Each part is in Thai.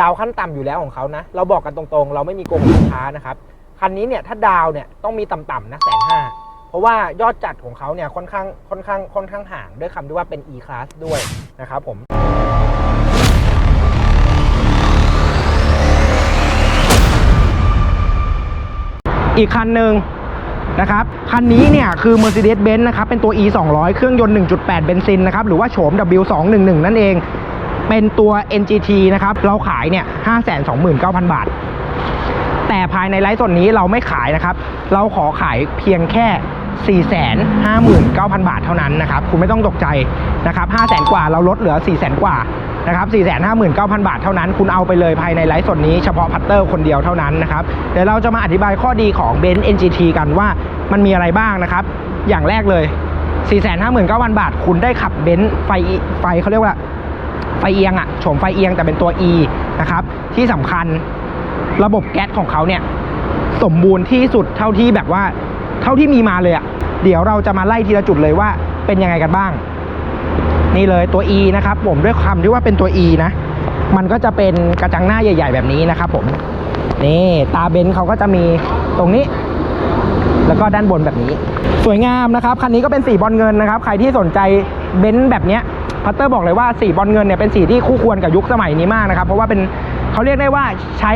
ดาวขั้นต่ำอยู่แล้วของเขานะ เราบอกกันตรงๆ เราไม่มีโกงลูกค้านะครับ คันนี้เนี่ยถ้าดาวเนี่ยต้องมีต่ำๆนะแสนห้าเพราะว่ายอดจัดของเขาเนี่ยค่อนข้างค่อนข้างค่อนข้างห่างด้วยคำที่ว่าเป็น E class ด้วยนะครับผมอีกคันหนึ่งนะครับคันนี้เนี่ยคือ Mercedes-Benz นะครับเป็นตัว E 200 เครื่องยนต์ 1.8 เบนซินนะครับหรือว่าโฉม W 2 1 1 นั่นเอง เป็นตัว NGT นะครับ เราขายเนี่ย 529,000 บาท แต่ภายในไลฟ์สดนี้เราไม่ขายนะครับ เราขอขายเพียงแค่ 459,000 บาทเท่านั้นนะครับ คุณไม่ต้องตกใจนะครับ500,000 กว่าเราลดเหลือ 400,000 กว่านะครับ459,000 บาทเท่านั้น คุณเอาไปเลยภายในไลฟ์สดนี้เฉพาะพัตเตอร์คนเดียวเท่านั้นนะครับ เดี๋ยวเราจะมาอธิบายข้อดีของ b e n z NGT กันว่ามันมีอะไรบ้างนะครับ อย่างแรกเลย 459,000 บาท คุณได้ขับเบนซ์ไฟไฟเขาเรียกว่า ไฟเอียงอะโฉมไฟเอียงแต่เป็นตัว E นะครับ ที่สำคัญระบบแก๊สของเขาเนี่ยสมบูรณ์ที่สุดเท่าที่แบบว่าเท่าที่มีมาเลยอะเดี๋ยวเราจะมาไล่ทีละจุดเลยว่าเป็นยังไงกันบ้าง นี่เลยตัว E นะครับผมด้วยคำที่ว่าเป็นตัว E นะ มันก็จะเป็นกระจังหน้าใหญ่ ๆ แบบนี้นะครับผมนี่ตาเบนซ์เขาก็จะมีตรงนี้ แล้วก็ด้านบนแบบนี้ สวยงามนะครับคันนี้ก็เป็นสีบอลเงินนะครับ ใครที่สนใจเบนซ์แบบเนี้ย พัตเตอร์บอกเลยว่าสีบอลเงินเนี่ยเป็นสีที่คู่ควรกับยุคสมัยนี้มากนะครับ เพราะว่าเป็นเขาเรียกได้ว่าใช้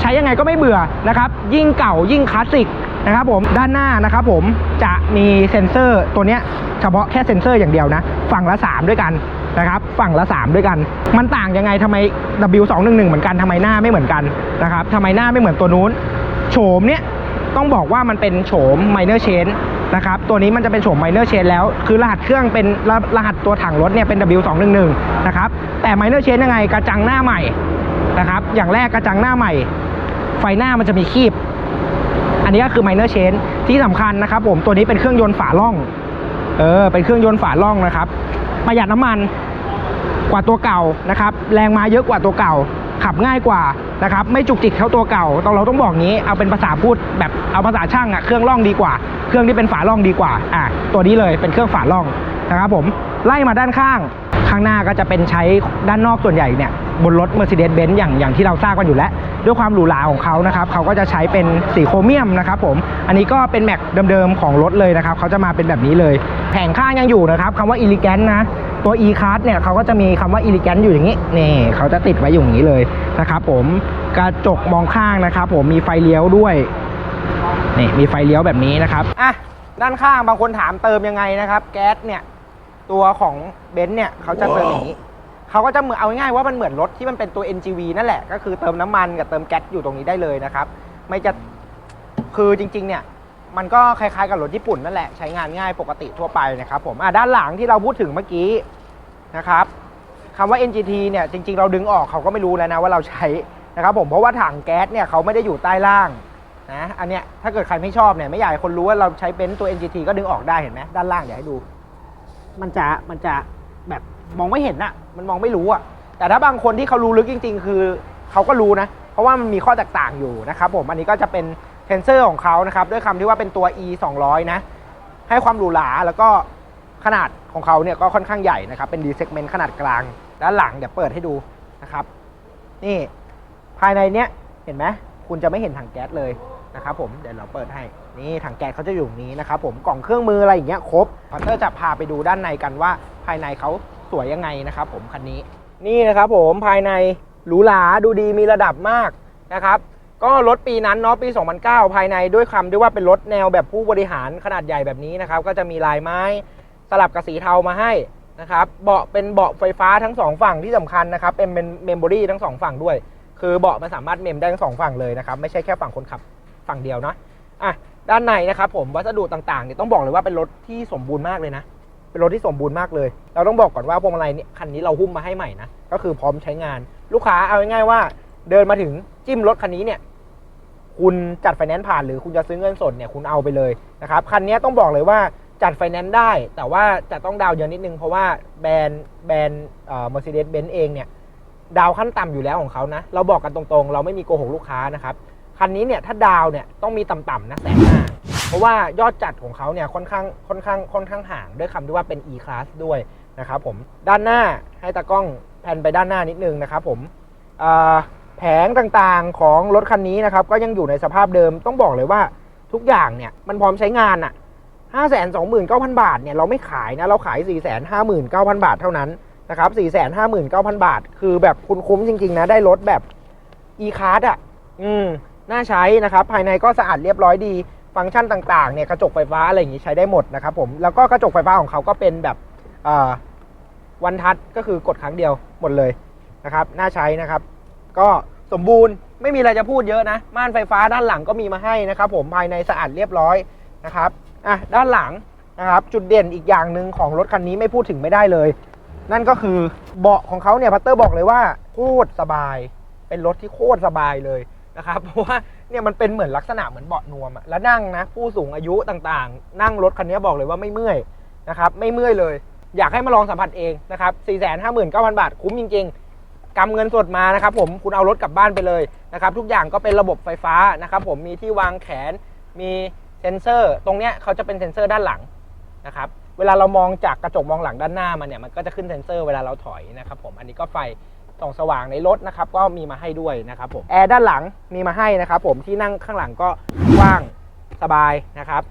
ใช้ยังไงก็ไม่เบื่อนะครับ ยิ่งเก่ายิ่งคลาสสิกนะครับผมด้านหน้านะครับผมจะมีเซ็นเซอร์ตัวเนี้ยเฉพาะแค่เซ็นเซอร์อย่างเดียวนะ ฝั่งละ 3 ด้วยกันนะครับฝั่งละ 3 ด้วยกัน มันต่างยังไงทำไม W211 เหมือนกันทำไมหน้าไม่เหมือนกันนะครับทำไมหน้าไม่เหมือนตัวนู้น โฉมเนี้ยต้องบอกว่ามันเป็นโฉม minor change นะครับ ตัวนี้มันจะเป็นโฉม minor change แล้ว คือรหัสเครื่องเป็นรรหัสตัวถังรถเนี่ยเป็น W211 นะครับ แต่ minor change ยังไงกระจังหน้าใหม่นะครับ อย่างแรกกระจังหน้าใหม่ ไฟหน้ามันจะมีคีบ อันนี้ก็คือ minor change ที่สำคัญนะครับผม ตัวนี้เป็นเครื่องยนต์ฝาล่อง เออ เป็นเครื่องยนต์ฝาล่องนะครับ ประหยัดน้ำมันกว่าตัวเก่านะครับ แรงมาเยอะกว่าตัวเก่า ขับง่ายกว่านะครับไม่จุกจิกเท่าตัวเก่าต้องเราต้องบอกงี้เอาเป็นภาษาพูดแบบเอาภาษาช่างอะเครื่องล่องดีกว่า เครื่องที่เป็นฝาล่องดีกว่าอะตัวนี้เลยเป็นเครื่องฝาล่องนะครับผมไล่มาด้านข้าง ข้างหน้าก็จะเป็นใช้ด้านนอกส่วนใหญ่เนี่ยบนรถ Mercedes-Benz อย่างอย่างที่เราทราบกันอยู่แล้ว ด้วยความหรูหราของเขานะครับเขาก็จะใช้เป็นสีโครเมียมนะครับผมอันนี้ก็เป็นแม็กเดิมๆของรถเลยนะครับเขาจะมาเป็นแบบนี้เลย แผงข้างยังอยู่นะครับคำว่า elegant นะ ตัว e card เนี่ยเขาก็จะมีคำว่า elegant อยู่อย่างนี้นี่เขาจะติดไว้อยู่อย่างนี้เลยนะครับผมกระจกมองข้างนะครับผมมีไฟเลี้ยวด้วยนี่มีไฟเลี้ยวแบบนี้นะครับอะด้านข้างบางคนถามเติมยังไงนะครับ แก๊สเนี่ยตัวของเบนซ์เนี่ยเขาจะเติมอย่างนี้เขาก็จะเหมือนเอาง่ายๆว่ามันเหมือนรถที่มันเป็นตัว NGV นั่นแหละก็คือเติมน้ำมันกับเติมแก๊สอยู่ตรงนี้ได้เลยนะครับ ไม่จะคือจริง ๆ เนี่ย มันก็คล้ายๆกับรถญี่ปุ่นนั่นแหละใช้งานง่ายปกติทั่วไปนะครับผมอะด้านหลังที่เราพูดถึงเมื่อกี้นะครับคำว่า NGT เนี่ยจริงๆ เราดึงออกเขาก็ไม่รู้แล้วนะว่าเราใช้นะครับผมเพราะว่าถังแก๊สเนี่ยเขาไม่ได้อยู่ใต้ล่างนะอันเนี้ยถ้าเกิดใครไม่ชอบเนี่ยไม่อยากให้คนรู้ว่าเราใช้เป็นซ์ตัว NGT ก็ดึงออกได้เห็นไหมด้านล่างเดี๋ยวให้ดู มันจะมันจะแบบมองไม่เห็นอะมันมองไม่รู้อะแต่ถ้าบางคนที่เขารู้ลึกจริง ๆ คือเขาก็รู้นะ เพราะว่ามันมีข้อแตกต่างอยู่นะครับผมอันนี้ก็จะเป็น เทนเซอร์ของเขานะครับด้วยคำที่ว่าเป็นตัว e 200นะให้ความหรูหราแล้วก็ขนาดของเขาเนี่ยก็ค่อนข้างใหญ่นะครับเป็นดีเซกเมนต์ขนาดกลางด้านหลังเดี๋ยวเปิดให้ดูนะครับ นี่ภายในเนี้ยเห็นไหมคุณจะไม่เห็นถังแก๊สเลยนะครับผมเดี๋ยวเราเปิดให้นี่ถังแก๊สเขาจะอยู่นี้นะครับผมกล่องเครื่องมืออะไรอย่างเงี้ยครบพัตเตอร์จะพาไปดูด้านในกันว่า ภายในเขาสวยยังไงนะครับผมคันนี้ นี่นะครับผมภายในหรูหราดูดีมีระดับมากนะครับ ก็รถปีนั้นเนาะปี 2009 ภายในด้วยคำด้วยว่าเป็นรถแนวแบบผู้บริหารขนาดใหญ่แบบนี้นะครับ ก็จะมีลายไม้สลับกับสีเทามาให้นะครับ เบาะเป็นเบาะไฟฟ้าทั้งสองฝั่งที่สำคัญนะครับเป็นเป็นเมมโมรี่ทั้งสองฝั่งด้วย คือเบาะมันสามารถเมมได้ทั้งสองฝั่งเลยนะครับ ไม่ใช่แค่ฝั่งคนขับฝั่งเดียวนะอะด้านในนะครับผมวัสดุต่างๆเนี่ยต้องบอกเลยว่าเป็นรถที่สมบูรณ์มากเลยนะ เป็นรถที่สมบูรณ์มากเลย เราต้องบอกก่อนว่าพวงมาลัยเนี่ยคันนี้เราหุ้มมาให้ใหม่นะ ก็คือพร้อมใช้งาน ลูกค้าเอาง่ายๆว่า เดินมาถึงจิ้มรถคันนี้เนี่ย คุณจัดไฟแนนซ์ผ่านหรือคุณจะซื้อเงินสดเนี่ยคุณเอาไปเลยนะครับคันนี้ต้องบอกเลยว่าจัดไฟแนนซ์ได้ แต่ว่าจะต้องดาวน์เยอะนิดนึง เพราะว่าแบรนด์แบรนด์เอ่อ Mercedes-Benz เองเนี่ยดาวขั้นต่ำอยู่แล้วของเขานะ เราบอกกันตรงๆ เราไม่มีโกหกลูกค้านะครับ คันนี้เนี่ยถ้าดาวเนี่ยต้องมีต่ำๆนะแสนห้าเพราะว่ายอดจัดของเขาเนี่ยค่อนข้างค่อนข้างค่อนข้างห่างด้วยคำที่ว่าเป็น E class ด้วยนะครับผมด้านหน้าให้ตากล้องแผ่นไปด้านหน้านิดนึงนะครับผมอ่า แผงต่างๆของรถคันนี้นะครับก็ยังอยู่ในสภาพเดิมต้องบอกเลยว่าทุกอย่างเนี่ยมันพร้อมใช้งานอะห้าแสนสองหมื่นเก้าพันบาทเนี่ยเราไม่ขายนะเราขายสี่แสนห้าหมื่นเก้าพันบาทเท่านั้นนะครับสี่แสนห้าหมื่นเก้าพันบาท คือแบบคุณคุ้มจริง ๆ นะ ได้รถแบบ e-card อะ อืม น่าใช้นะครับ ภายในก็สะอาดเรียบร้อยดี ฟังก์ชันต่างๆ เนี่ย กระจกไฟฟ้าอะไรอย่างงี้ใช้ได้หมดนะครับผม แล้วก็กระจกไฟฟ้าของเขาก็เป็นแบบอ่อวันทัชก็คือกดครั้งเดียวหมดเลยนะครับ น่าใช้นะครับ ก็สมบูรณ์ไม่มีอะไรจะพูดเยอะนะ ม่านไฟฟ้าด้านหลังก็มีมาให้นะครับผมภายในสะอาดเรียบร้อยนะครับอะด้านหลังนะครับจุดเด่นอีกอย่างหนึ่งของรถคันนี้ไม่พูดถึงไม่ได้เลย นั่นก็คือเบาะของเขาเนี่ยพัตเตอร์บอกเลยว่าโคตรสบาย เป็นรถที่โคตรสบายเลยนะครับเพราะว่าเนี่ยมันเป็นเหมือนลักษณะเหมือนเบาะนวมอะแล้วนั่งนะผู้สูงอายุต่างๆ นั่งรถคันนี้บอกเลยว่าไม่เมื่อยนะครับไม่เมื่อยเลย อยากให้มาลองสัมผัสเองนะครับ4 5 9 0 0 0 บาทคุ้มจริงๆ กำเงินสดมานะครับผมคุณเอารถกลับบ้านไปเลยนะครับทุกอย่างก็เป็นระบบไฟฟ้านะครับผมมีที่วางแขนมีเซ็นเซอร์ตรงเนี้ยเขาจะเป็นเซ็นเซอร์ด้านหลังนะครับเวลาเรามองจากกระจกมองหลังด้านหน้ามันเนี่ยมันก็จะขึ้นเซ็นเซอร์เวลาเราถอยนะครับผมอันนี้ก็ไฟส่องสว่างในรถนะครับก็มีมาให้ด้วยนะครับผมแอร์ด้านหลังมีมาให้นะครับผมที่นั่งข้างหลังก็กว้างสบายนะครับ